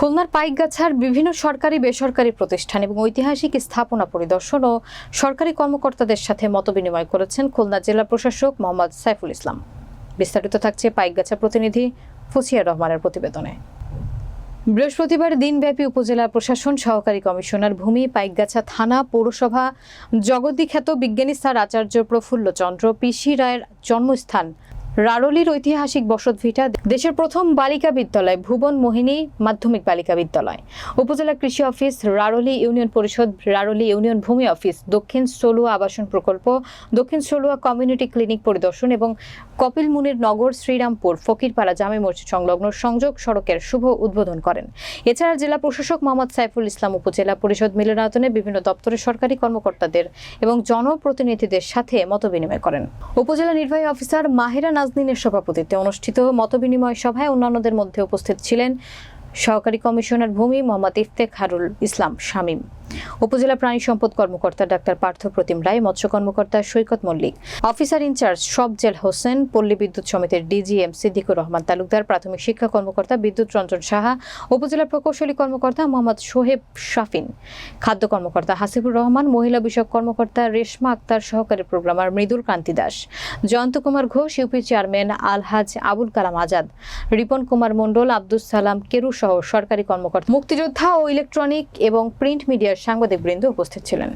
খুলনার পাইকগাছার বিভিন্ন সরকারি, বেসরকারি প্রতিষ্ঠান এবং ঐতিহাসিক স্থাপনা পরিদর্শন ও সরকারি কর্মকর্তাদের সাথে মতবিনিময় করেছেন খুলনা জেলা প্রশাসক মোহাম্মদ সাইফুল ইসলাম। বিস্তারিত থাকছে পাইকগাছা প্রতিনিধি ফুসিয়া রহমানের প্রতিবেদনে। বৃহস্পতিবার দিনব্যাপী উপজেলা প্রশাসন, সহকারী কমিশনার ভূমি, পাইকগাছা থানা, পৌরসভা, জগদ্বিখ্যাত বিজ্ঞানী স্যার আচার্য প্রফুল্ল চন্দ্র পিসি রায়ের জন্মস্থান রারলির ঐতিহাসিক বসতভিটা দেশের প্রথম বালিকা বিদ্যালয়, ভুবন মোহিনী মাধ্যমিক বালিকা বিদ্যালয়। উপজেলা কৃষি অফিস, রারলি ইউনিয়ন পরিষদ, রারলি ইউনিয়ন ভূমি অফিস, দক্ষিণ সলুয়া আবাসন প্রকল্প, দক্ষিণ সলুয়া কমিউনিটি ক্লিনিক পরিদর্শন এবং কপিল মুনির নগর, শ্রীরামপুর, ফকিরপাড়া জামে মসজিদ সংলগ্ন সংযোগ সড়কের শুভ উদ্বোধন করেন। এছাড়া জেলা প্রশাসক মোহাম্মদ সাইফুল ইসলাম উপজেলা পরিষদ মিলনায়তনে বিভিন্ন দপ্তরের সরকারি কর্মকর্তাদের এবং জনপ্রতিনিধিদের সাথে মতবিনিময় করেন। উপজেলা নির্বাহী অফিসার মাহিরা নাজনীনের সভাপতিত্বে অনুষ্ঠিত মতবিনিময় সভায় অন্যান্যদের মধ্যে উপস্থিত ছিলেন সহকারী কমিশনার ভূমি মোহাম্মদ ইফতেখারুল ইসলাম শামীম। উপজেলা প্রাণী সম্পদ কর্মকর্তা ডাক্তার পার্থ প্রতিম রায়, মৎস্য কর্মকর্তা Saikat Mallick, officer in charge Sabjel Hossain, পল্লী বিদ্যুৎ সমিতির ডিজিএম সিদ্দিকুর রহমান তালুকদার, প্রাথমিক শিক্ষা কর্মকর্তা বিদ্যুৎ রঞ্জন সাহা, উপজেলা প্রকৌশলী কর্মকর্তা মোহাম্মদ সোহেব শাফিন, খাদ্য কর্মকর্তা হাসিবুর রহমান, মহিলা বিষয়ক কর্মকর্তা রেশমা আক্তার, সহকারী programmer Mridul Kanti Das, Jayanta Kumar Ghosh, UP chairman Alhaj Abul Kalam Azad, Ripon Kumar Mondal, Abdus Salam Carew সহ সরকারি কর্মকর্তা, মুক্তিযোদ্ধা ও ইলেকট্রনিক এবং প্রিন্ট মিডিয়ার সাংবাদিকবৃন্দ উপস্থিত ছিলেন।